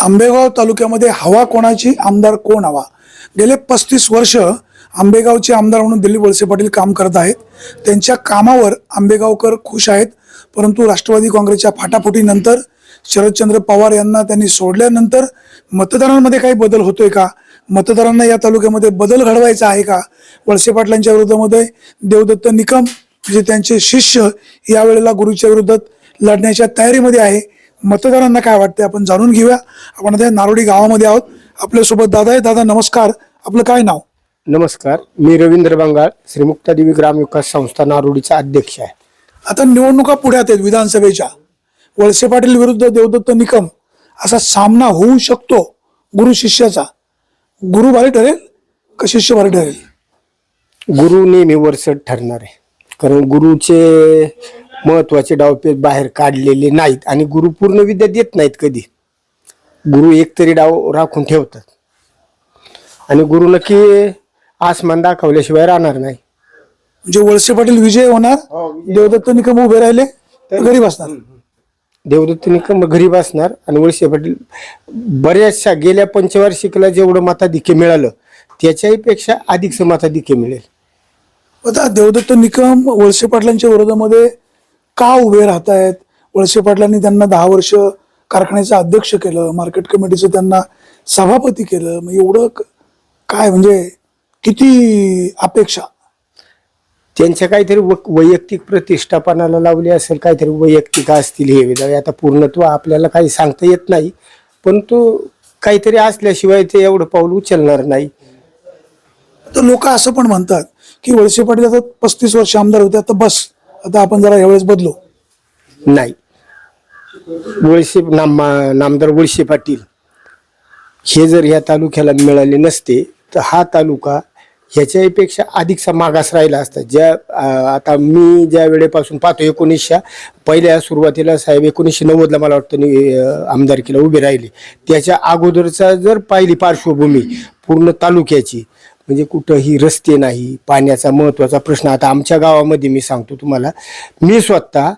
आंबेगाव तालुक्यामध्ये हवा कोणाची? आमदार कोण हवा? गेले पस्तीस वर्ष आंबेगावचे आमदार म्हणून दिलीप वळसे पाटील काम करत आहेत. त्यांच्या कामावर आंबेगावकर खुश आहेत. परंतु राष्ट्रवादी काँग्रेसच्या फाटाफुटीनंतर शरदचंद्र पवार यांना त्यांनी सोडल्यानंतर मतदारांमध्ये काही बदल होतोय का? मतदारांना या तालुक्यामध्ये बदल घडवायचा आहे का? वळसे पाटलांच्या विरोधामध्ये देवदत्त निकम म्हणजे त्यांचे शिष्य यावेळेला गुरुच्या विरोधात लढण्याच्या तयारीमध्ये आहे. मतदारांना काय वाटते आपण जाणून घेऊया. आपण आता नारोडी गावामध्ये आहोत. आपल्यासोबत दादा आहे दादा नमस्कार. आपलं काय नाव? नमस्कार. मी रवींद्र बंगाळ श्री मुक्तादेवी ग्राम विकास संस्था नारोडीचा अध्यक्ष आहे. आता निवडणुका पुढ्यात आहेत विधानसभेच्या. वळसे पाटील विरुद्ध देवदत्त निकम असा सामना होऊ शकतो गुरु शिष्याचा. गुरु भारी ठरेल का शिष्य भारी ठरेल? गुरु नेहमी वरचढ ठरणार. आहे कारण गुरुचे महत्त्वाचे डावपेच बाहेर काढलेले नाहीत आणि गुरु पूर्ण विद्या देत नाहीत कधी. गुरु एक तरी डाव राखून ठेवतात. आणि गुरु नक्की आसमान दाखवल्याशिवाय राहणार नाही. म्हणजे वळसे पाटील विजय होणार देवदत्त निकम उभे राहिले तर घरी बसणार देवदत्त निकम घरी बसणार आणि वळसे पाटील बऱ्याचशा गेल्या पंचवार्षिकला जेवढं मताधिक्य मिळालं त्याच्याही पेक्षा अधिकचं मताधिक्य मिळेल. आता देवदत्त निकम वळसे पाटलांच्या विरोधामध्ये का उभे राहत आहेत वळसे पाटलांनी त्यांना दहा वर्ष कारखान्याचं अध्यक्ष केलं मार्केट कमिटीचं त्यांना सभापती केलं मग एवढं काय म्हणजे किती अपेक्षा? त्यांच्या काहीतरी वैयक्तिक प्रतिष्ठापनाला लावली असेल काहीतरी वैयक्तिक असतील हे आता पूर्णत्व आपल्याला काही सांगता येत नाही पण तो काहीतरी असल्याशिवाय ते एवढं पाऊल उचलणार नाही. तर लोक असं पण म्हणतात की वळसे पाटील आता पस्तीस वर्ष आमदार होते आता बस. आता आपण जरा यावेळेस बदलो. नाही. वळसे नाम नामदार वळसे पाटील हे जर ह्या तालुक्याला मिळाले नसते तर हा तालुका ह्याच्यापेक्षा अधिकचा मागास राहिला असता. ज्या आता मी ज्या वेळेपासून पाहतो एकोणीसशे पहिल्या सुरुवातीला साहेब एकोणीसशे नव्वदला मला वाटतं आमदारकीला उभे राहिले. त्याच्या अगोदरचा जर पाहिली पार्श्वभूमी पूर्ण तालुक्याची म्हणजे कुठंही रस्ते नाही पाण्याचा महत्त्वाचा प्रश्न. आता आमच्या गावामध्ये मी सांगतो तुम्हाला मी स्वतः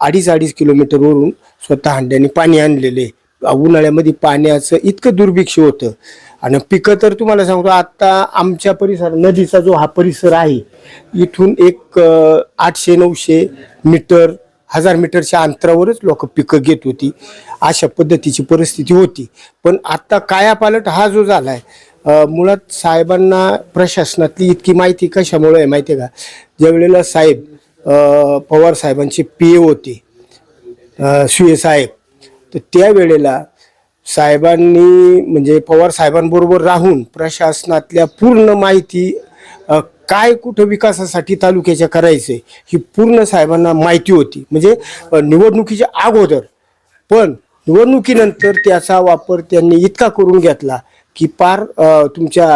अडीच अडीच किलोमीटरवरून स्वतः हंड्याने पाणी आणलेले. उन्हाळ्यामध्ये पाण्याचं इतकं दुर्भिक्ष होतं. आणि पिकं तर तुम्हाला सांगतो आता आमच्या परिसर नदीचा जो हा परिसर आहे इथून एक आठशे नऊशे मीटर हजार मीटरच्या अंतरावरच लोक पिकं घेत होती. अशा पद्धतीची परिस्थिती होती. पण आता कायापालट हा जो झाला आहे मुळात साहेबांना प्रशासनातली इतकी माहिती कशामुळे आहे माहिती आहे का? ज्यावेळेला साहेब पवार साहेबांचे पी ए होते अ, ए साहेब तर त्यावेळेला साहेबांनी म्हणजे पवार साहेबांबरोबर राहून प्रशासनातल्या पूर्ण माहिती काय कुठं विकासासाठी तालुक्याच्या करायचे ही पूर्ण साहेबांना माहिती होती. म्हणजे निवडणुकीच्या अगोदर पण निवडणुकीनंतर त्याचा वापर त्यांनी इतका करून घेतला की पार तुमच्या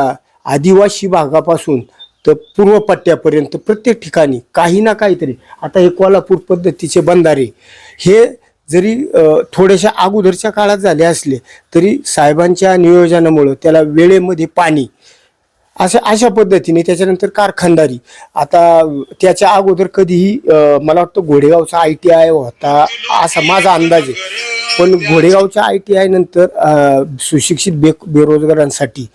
आदिवासी भागापासून तर पूर्व पट्ट्यापर्यंत प्रत्येक ठिकाणी काही ना काहीतरी. आता हे कोल्हापूर पद्धतीचे बंधारे हे जरी थोड्याशा अगोदरच्या काळात झाले असले तरी साहेबांच्या नियोजनामुळं त्याला वेळेमध्ये पाणी अशा अशा पद्धतीने त्याच्यानंतर कारखानदारी. आता त्याच्या अगोदर कधीही मला वाटतं घोडेगावचा आय टी आय होता असा माझा अंदाज आहे. पण घोडेगावच्या आय टी आय नंतर सुशिक्षित बे बेरोजगारांसाठी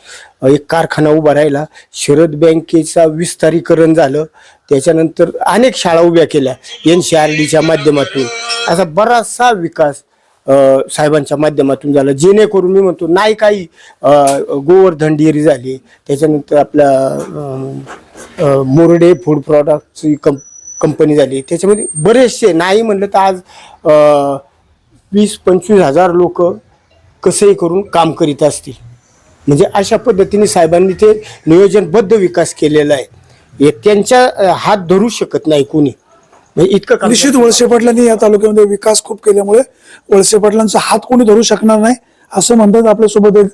एक कारखाना उभा राहिला. शरद बँकेचा विस्तारीकरण झालं. त्याच्यानंतर अनेक शाळा उभ्या केल्या. एन सी आर डीच्या माध्यमातून. असा बराचसा विकास साहेबांच्या माध्यमातून झालं. जेणेकरून मी म्हणतो नाही काही गोवर्धन डेअरी झाली. त्याच्यानंतर आपल्या अ, मोरडे फूड प्रॉडक्टची कंप कंपनी झाली. त्याच्यामध्ये बरेचसे नाही म्हणलं तर आज वीस पंचवीस हजार लोक कसंही करून काम करीत असतील. म्हणजे अशा पद्धतीने साहेबांनी ते नियोजनबद्ध विकास केलेला आहे. हे त्यांच्या हात धरू शकत नाही कोणी. इतकं काम निश्चित वळसे पाटलांनी या तालुक्यामध्ये विकास खूप केल्यामुळे वळसे पाटलांचा हात कोणी धरू शकणार नाही असं म्हणतात आपल्यासोबत एक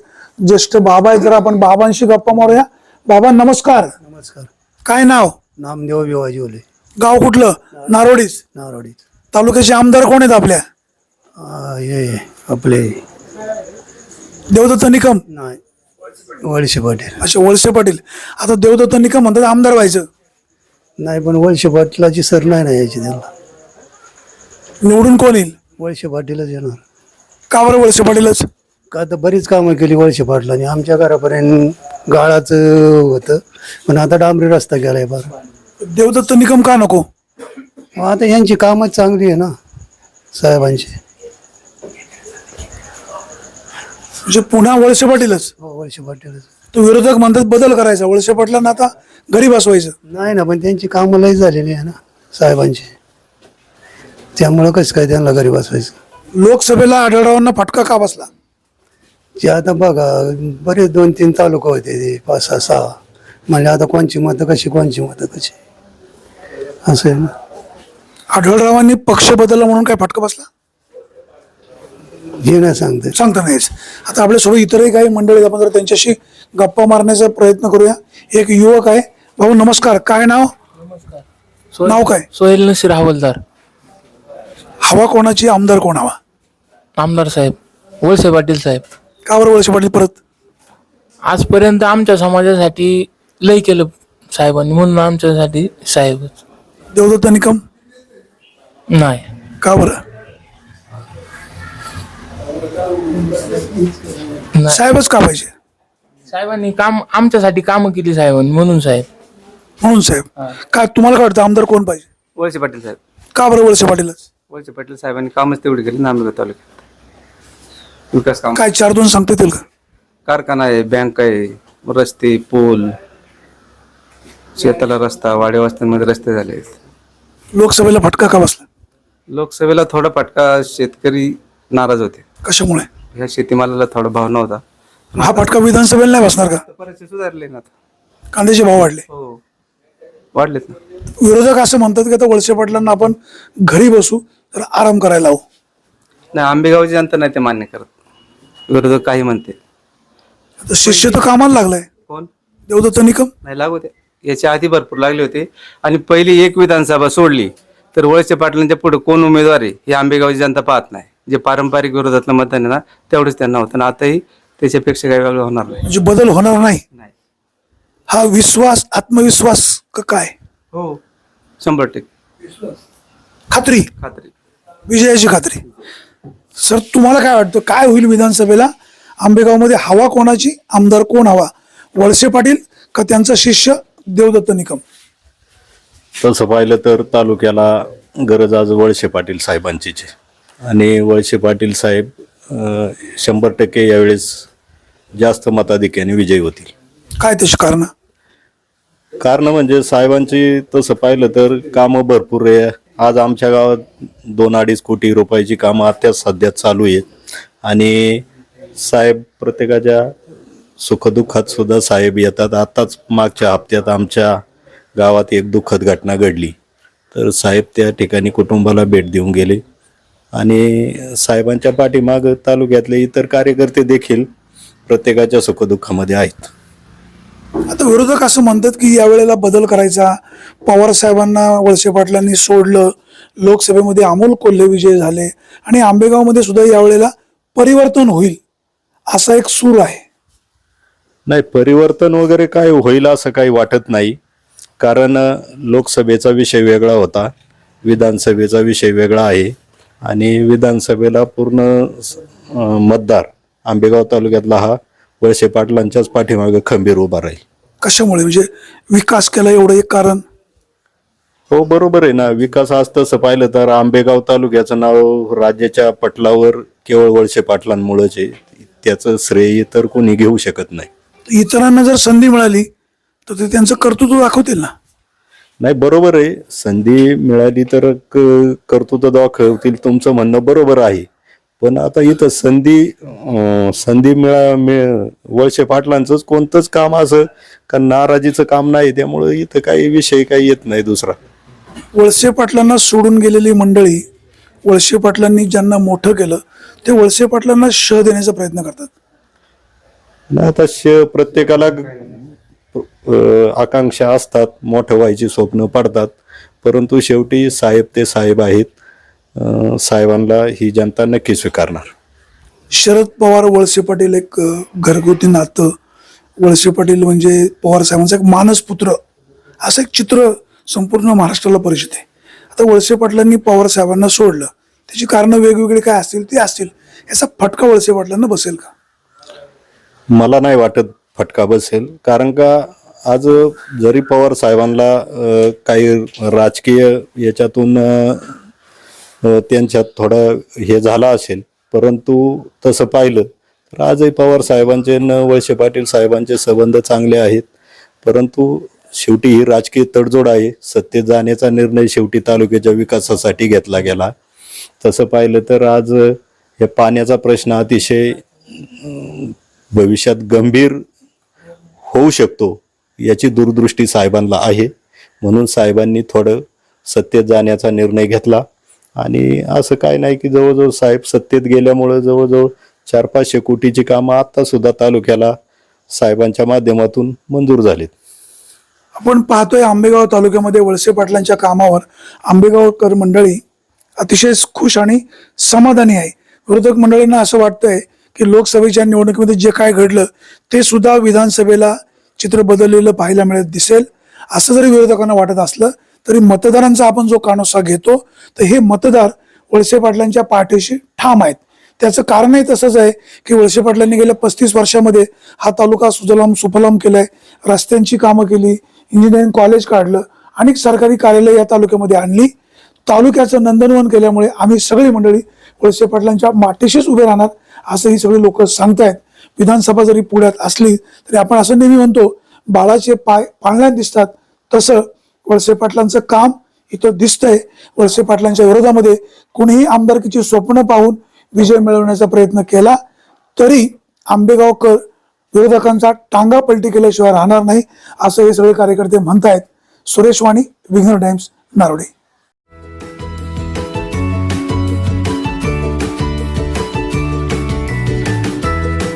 ज्येष्ठ बाबा आहेत जरा आपण बाबांशी गप्पा मारूया. बाबा नमस्कार. नमस्कार. काय नाव? नामदेव भिवाजी ओले. गाव कुठलं? नारोडीच. नारोडी तालुक्याचे आमदार कोण आहेत आपल्या? आ, हे आपले. देवदत्त निकम. नाही वळशे पाटील. असे वळसे पाटील. आता देवदत्त निकम म्हणतात आमदार व्हायचं. नाही पण वळशे पाटलाची सर नाही ना यायची त्यांना. निवडून कोण येईल? वळशे पाटीलच येणार. का बरं वळसे पाटीलच? का आता बरीच कामं केली वळशी पाटलांनी. आमच्या घरापर्यंत गाळाचं होतं. पण आता डांबरी रस्ता गेलाय बरं देवदत्त निकम का नको? मग आता यांची कामच चांगली आहे ना साहेबांची. म्हणजे पुन्हा वळसे पाटीलच? हो वळशी पाटीलच. तो विरोधक म्हणतात बदल करायचा. वळसे पाटलांना आता घरी बसवायचं नाही ना पण त्यांची कामं लई झालेली आहे ना साहेबांची. त्यामुळं कसं काय त्यांना घरी बसवायचं लोकसभेला आढळरावांना फटका का बसला? ते आता बघा बरेच दोन तीन तालुका होते ते पाच सहा सहा. म्हणजे आता कोणची मतं कशी कोणची मतं कशी? असं आहे ना. आढळरावांनी पक्ष बदलला म्हणून काय फटका बसला? नाही सांगते सांगता नाहीच. आता आपल्यासोबत इतरही काही मंडळी. आपण जर त्यांच्याशी गप्पा मारण्याचा प्रयत्न करूया. एक युवक आहे. भाऊ नमस्कार. काय नाव? नाव काय? सोहेल नसीर हवालदार. हवा कोणाची? आमदार कोण हवा? आमदार साहेब. वळसे पाटील साहेब. का बरं वळसे पाटील परत? आजपर्यंत आमच्या समाजासाठी लय केलं साहेबांनी. म्हणून आमच्यासाठी साहेबच. देवदत्त निकम? नाही. का बरं. साहेबच का पाहिजे? साहेबांनी काम आमच्यासाठी कामं केली साहेबांनी म्हणून साहेब. म्हणून साहेब. काय तुम्हाला काय वाटतं आमदार कोण पाहिजे? वळसे पाटील साहेब. का बरं वळसे पाटीलच? वळसे पाटील साहेबांनी कामच तेवढे केले नांदगाव तालुक्यात. विकास काम. काय चार दोन सांगता येतील का? कारखाना आहे बँक आहे रस्ते पूल. शेताला रस्ता वाड्या वस्त्यांमध्ये रस्ते झाले लोकसभेला फटका का बसला? लोकसभेला थोडा फटका शेतकरी नाराज होते. कशामुळे? ह्या शेतीमालाला थोडा भाव नव्हता. हा फटका विधानसभेला नाही बसणार का? आता परिस्थिती सुधारली ना आता. कांद्याचे भाव वाढले. हो. वाढलेत ना. विरोधक असं म्हणतात की आता वळसे पाटलांना आपण घरी बसू तर आराम करायला लावू. नाही आंबेगावची जनता नाही ते मान्य करत. विरोधक काही म्हणते. आता शिष्य तर कामाला लागलाय. कोण? देवदत्त निकम. नाही लागू दे. याच्या आधी भरपूर लागले होते. आणि पहिली एक विधानसभा सोडली तर वळसे पाटलांच्या पुढे कोण उमेदवार आहे हे आंबेगावची जनता पाहत नाही. जे पारंपरिक विरोधातलं मतदान आहे ना तेवढंच त्यांना होतं. आणि आताही त्याच्यापेक्षा काही वेगळं होणार नाही. म्हणजे बदल होणार नाही. नाही. हा विश्वास आत्मविश्वास का काय? हो. शंभर टक्के. खात्री. खात्री. विजयाची खात्री. सर तुम्हाला काय वाटतं? काय होईल विधानसभेला? आंबेगावमध्ये हवा कोणाची? आमदार कोण हवा? वळसे पाटील का त्यांचा शिष्य देवदत्त निकम? तसं पाहिलं तर तालुक्याला गरज आज वळसे पाटील साहेबांचीच आहे. आणि वळसे पाटील साहेब शंभर टक्के यावेळेस जास्त मताधिक्याने विजयी होतील. काय त्याची कारण? कारण म्हणजे साहेबांची तसं पाहिलं तर कामं भरपूर आहे. आज आमच्या गावात दोन अडीच कोटी रुपयाची कामं आता सध्या चालू आहेत. आणि साहेब प्रत्येकाच्या सुखदुःखात सुद्धा साहेब येतात. आताच मागच्या हप्त्यात आमच्या गावात एक दुःखद घटना घडली. तर साहेब त्या ठिकाणी कुटुंबाला भेट देऊन गेले. आणि साहेबांच्या पाठीमाग तालुक्यातले इतर कार्यकर्ते देखील प्रत्येकाच्या सुखदुःखामध्ये आहेत. आता विरोधक असं म्हणतात की यावेळेला बदल करायचा. पवार साहेबांना वळसे पाटलांनी सोडलं. लोकसभेमध्ये अमोल कोल्हे विजय झाले. आणि आंबेगावमध्ये सुद्धा यावेळेला परिवर्तन होईल असा एक सूर आहे. नाही परिवर्तन वगैरे काय होईल असं काही वाटत नाही. कारण लोकसभेचा विषय वेगळा होता. विधानसभेचा विषय वेगळा आहे. आणि विधानसभेला पूर्ण मतदार आंबेगाव तालुक्यातला हा वळसे पाटलांच्याच पाठीमागे खंबीर उभा राहील. कशामुळे? म्हणजे विकास केला एवढं एक कारण? हो बरोबर आहे ना. विकास आज तसं पाहिलं तर आंबेगाव तालुक्याचं नाव राज्याच्या पटलावर केवळ वळसे पाटलांमुळेच आहे. त्याचं श्रेय तर कोणी घेऊ शकत नाही. इतरांना जर संधी मिळाली तर ते त्यांचं कर्तृत्व दाखवतील ना? नाही बरोबर आहे. संधी मिळाली तर क- कर्तृत्व दाखवतील. तुमचं म्हणणं बरोबर आहे. पण आता इथं संधी संधी मिळा मिळ वळसे पाटलांचंच कोणतंच काम असं का नाराजीचं काम नाही त्यामुळं इथं काही विषय काही येत नाही दुसरा. वळसे पाटलांना सोडून गेलेली मंडळी वळसे पाटलांनी ज्यांना मोठं केलं ते वळसे पाटलांना श देण्याचा प्रयत्न करतात. नाही आता श प्रत्येकाला आकांक्षा असतात मोठं व्हायची स्वप्न पडतात. परंतु शेवटी साहेब ते साहेब आहेत. साहेबांना ही जनता नक्की स्वीकारणार. शरद पवार वळसे पाटील एक घरगुती नातं. वळसे पाटील म्हणजे पवार साहेबांचा एक मानसपुत्र असं एक चित्र संपूर्ण महाराष्ट्राला परिचित आहे. आता वळसे पाटलांनी पवार साहेबांना सोडलं. त्याची कारणं वेगवेगळी काय असतील ती असतील. याचा फटका वळसे पाटलांना बसेल का? मला नाही वाटत फटका बसेल. कारण का आज जरी पवार साहेबांना काही राजकीय याच्यातून त्यांच्यात थोडं हे झालं असेल परंतु तसं पाहिलं तर आजही पवार साहेबांचे न वळसे पाटील साहेबांचे संबंध चांगले आहेत. परंतु शेवटी ही राजकीय तडजोड आहे. सत्तेत जाण्याचा निर्णय शेवटी तालुक्याच्या विकासासाठी घेतला गेला. तसं पाहिलं तर आज या पाण्याचा प्रश्न अतिशय भविष्यात गंभीर होऊ शकतो. याची दूरदृष्टी साहेबांना आहे. म्हणून साहेबांनी थोडं सत्तेत जाण्याचा निर्णय घेतला. आणि असं काय नाही की जवळजवळ साहेब सत्तेत गेल्यामुळं जवळजवळ चार पाचशे कोटीची कामं आत्तासुद्धा तालुक्याला साहेबांच्या माध्यमातून मंजूर झालीत. आपण पाहतोय आंबेगाव तालुक्यामध्ये वळसे पाटलांच्या कामावर आंबेगावकर मंडळी अतिशय खुश आणि समाधानी आहे. विरोधक मंडळींना असं वाटतंय की लोकसभेच्या निवडणुकीमध्ये जे काय घडलं ते सुद्धा विधानसभेला चित्र बदललेलं पाहायला मिळत दिसेल. असं जरी विरोधकांना वाटत असलं तरी मतदारांचा आपण जो कानोसा घेतो तर हे मतदार वळसे पाटलांच्या पाठीशी ठाम आहेत. त्याचं कारणही तसंच आहे की वळसे पाटलांनी गेल्या पस्तीस वर्षामध्ये हा तालुका सुजलाम सुफलाम केलाय. रस्त्यांची कामं केली इंजिनिअरिंग कॉलेज काढलं अनेक सरकारी कार्यालय या तालुक्यामध्ये आणली. तालुक्याचं नंदनवन केल्यामुळे आम्ही सगळी मंडळी वळसे पाटलांच्या माठीशीच उभे राहणार असं ही सगळी लोक सांगतायत. विधानसभा जरी पुण्यात असली तरी आपण असं नेहमी म्हणतो बाळाचे पाय पाळण्यात दिसतात. तसं वळसे पाटलांचं काम इथं दिसतंय. वळसे पाटलांच्या विरोधामध्ये कुणीही आमदारकीची स्वप्न पाहून विजय मिळवण्याचा प्रयत्न केला तरी आंबेगावकर विरोधकांचा टांगा पलटी केल्याशिवाय राहणार नाही असं हे सगळे कार्यकर्ते म्हणतायत. सुरेश वाणी विघ्न टाइम्स नारोडे.